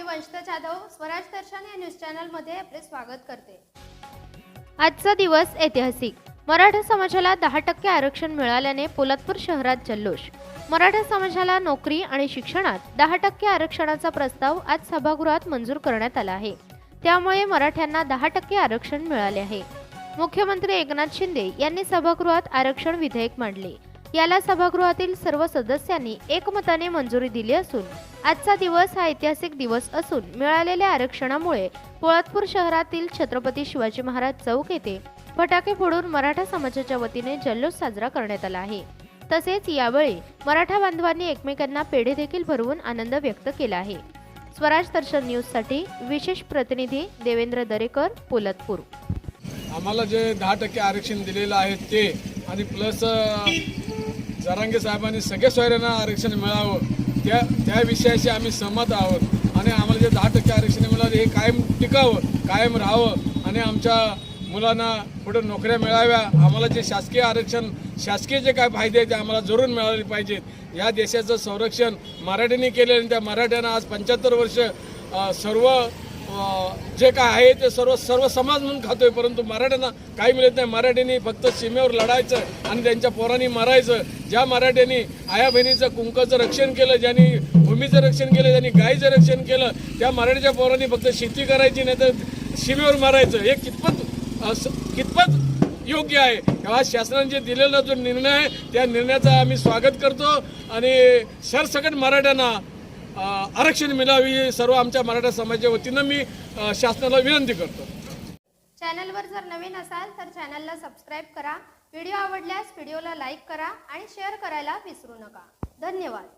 मी वंशता जाधव स्वराज दर्शन या न्यूज चॅनलमध्ये आपले स्वागत करते. आजचा दिवस ऐतिहासिक. मराठा समाजाला दहा टक्के आरक्षण मिळाल्याने पोलादपूर शहरात जल्लोष. मराठा समाजाला नोकरी आणि शिक्षणात दहा टक्के आरक्षणाचा प्रस्ताव आज सभागृहात मंजूर करण्यात आला आहे. त्यामुळे मराठ्यांना दहा टक्के आरक्षण मिळाले आहे. मुख्यमंत्री एकनाथ शिंदे यांनी सभागृहात आरक्षण विधेयक मांडले. याला सभागृहातील सर्व सदस्यांनी एकमताने मंजुरी दिली असून आजचा दिवस हा ऐतिहासिक दिवस असून मिळालेल्या आरक्षणामुळे पोळातपूर शहरातील छत्रपती शिवाजी महाराज चौक येथे फटाके फोडून मराठा समाजाच्या वतीने जल्लोष साजरा करण्यात आला आहे. तसेच यावेळी मराठा बांधवांनी एकमेकांना पेढे देखील भरवून आनंद व्यक्त केला आहे. स्वराज दर्शन न्यूजसाठी विशेष प्रतिनिधी देवेंद्र दरेकर पोलतपूर आम्हाला जे दहा टक्के आरक्षण दिलेलं आहे ते आणि प्लस जरांगे साहेबांनी सगळ्या सोयऱ्यांना आरक्षण मिळावं. त्या त्या विषयाशी आम्ही सहमत आहोत. आणि आम्हाला जे दहा टक्के आरक्षण मिळालं हे कायम टिकावं कायम राहावं. आणि आमच्या मुलांना पुढे नोकऱ्या मिळाव्या. आम्हाला जे शासकीय आरक्षण शासकीय जे काय फायदे आहेत ते आम्हाला जरूर मिळाले पाहिजेत. या देशाचं संरक्षण मराठ्यांनी केले आणि त्या मराठ्यांना आज पंच्याहत्तर वर्ष सर्व जे काय आहे ते सर्व सर्व समाज म्हणून खातोय परंतु मराठ्यांना काही मिळत नाही. मराठ्यांनी फक्त सीमेवर लढायचं आणि त्यांच्या पोरांनी मारायचं. ज्या मराठ्यांनी आया बहिणीचं कुंकाचं रक्षण केलं ज्यांनी भूमीचं रक्षण केलं ज्यांनी गायीचं रक्षण केलं त्या मराठीच्या पोरांनी फक्त शेती करायची नाही तर सीमेवर मारायचं. हे कितपत कितपत योग्य आहे? हा शासनाने जे दिलेला जो निर्णय आहे त्या निर्णयाचं आम्ही स्वागत करतो. आणि सरसकट मराठ्यांना आरक्षण मिळावी सर्व आमच्या मराठा समाजाच्या वतीनं मी शासनाला विनंती करतो. चॅनलवर जर नवीन असाल तर चॅनलला सबस्क्राईब करा. व्हिडिओ आवडल्यास व्हिडिओला लाईक करा आणि शेअर करायला विसरू नका. धन्यवाद.